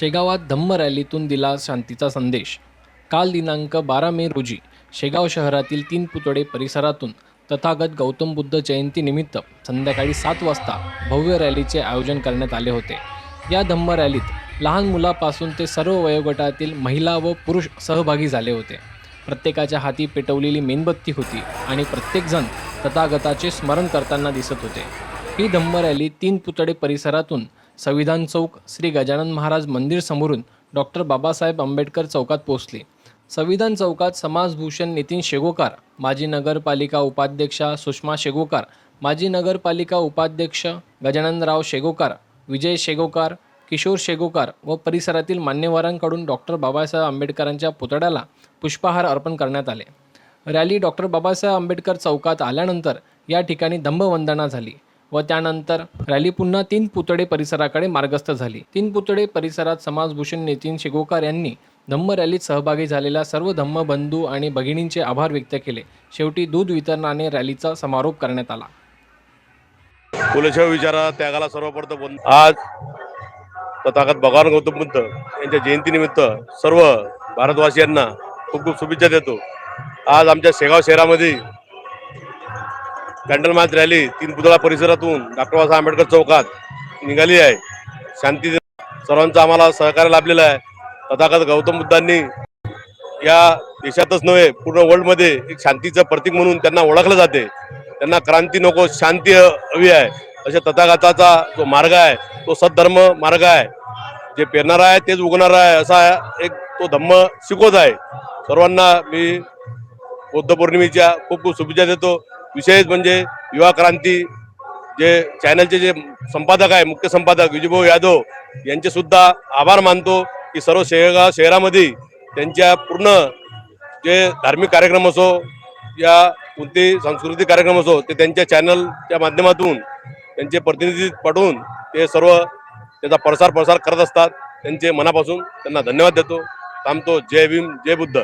शेगावात धम्म रॅलीतून दिला शांतीचा संदेश. काल दिनांक बारा मे रोजी शेगाव शहरातील तीन पुतळे परिसरातून तथागत गौतम बुद्ध जयंतीनिमित्त संध्याकाळी सात वाजता भव्य रॅलीचे आयोजन करण्यात आले होते. या धम्म रॅलीत लहान मुलापासून ते सर्व वयोगटातील महिला व पुरुष सहभागी झाले होते. प्रत्येकाच्या हाती पेटवलेली मेणबत्ती होती आणि प्रत्येकजण तथागताचे स्मरण करताना दिसत होते. ही धम्म रॅली तीन पुतळे परिसरातून संविधान चौक श्री गजानन महाराज मंदिर समोरून डॉक्टर बाबासाहेब आंबेडकर चौकात पोहोचली. संविधान चौकात समाजभूषण नितीन शेगोकार माजी नगरपालिका उपाध्यक्षा सुषमा शेगोकार माजी नगरपालिका उपाध्यक्ष गजाननराव शेगोकार विजय शेगोकार किशोर शेगोकार व परिसरातील मान्यवरांकडून डॉक्टर बाबासाहेब आंबेडकरांच्या पुतळ्याला पुष्पहार अर्पण करण्यात आले. रॅली डॉक्टर बाबासाहेब आंबेडकर चौकात आल्यानंतर या ठिकाणी दंभवंदना झाली. व त्यानंतर रॅली पुन्हा तीन पुतळे परिसराकडे मार्गस्थ झाली. तीन पुतळे परिसरात समाजभूषण नितीन शेगोकार यांनी धम्म रॅलीत सहभागी झालेल्या सर्व धम्म बंधू आणि भगिनींचे आभार व्यक्त केले. शेवटी दूध वितरणाने रॅलीचा समारोप करण्यात आला. फुलेशाह विचारा त्यागाला सर्वप्रथम वंद- आज तथागत भगवान गौतम बुद्ध यांच्या जयंतीनिमित्त सर्व भारतवासियांना खूप खूप शुभेच्छा देतो. आज आमच्या शेगाव शहरामध्ये कॅन्डल मार्च रॅली तीन पुतळा परिसरातून डॉक्टर बाबासाहेब आंबेडकर चौकात निघाली आहे. शांती सर्वांचा आम्हाला सहकार्य लाभलेलं आहे. तथागत गौतम बुद्धांनी या देशातच नव्हे पूर्ण वर्ल्डमध्ये एक शांतीचं प्रतीक म्हणून त्यांना ओळखलं जाते. त्यांना क्रांती नको शांती हवी आहे. अशा तथागताचा जो मार्ग आहे तो सद्धर्म मार्ग आहे. जे पेरणारा आहे तेच उगणारा आहे असा एक तो धम्म शिकवत आहे. सर्वांना मी बौद्ध पौर्णिमेच्या खूप खूप शुभेच्छा देतो. विशेष म्हणजे युवा क्रांती जे चॅनलचे जे संपादक आहे मुख्य संपादक विजयभाऊ यादव यांचे सुद्धा आभार मानतो की सर्व शेगाव शहरामध्ये त्यांच्या पूर्ण जे धार्मिक कार्यक्रम असो या कोणते सांस्कृतिक कार्यक्रम असो ते त्यांच्या चॅनलच्या माध्यमातून त्यांचे प्रतिनिधी पाठवून ते सर्व त्याचा प्रसार प्रसार करत असतात. त्यांचे मनापासून त्यांना धन्यवाद देतो. थांबतो. जय भीम जय बुद्ध.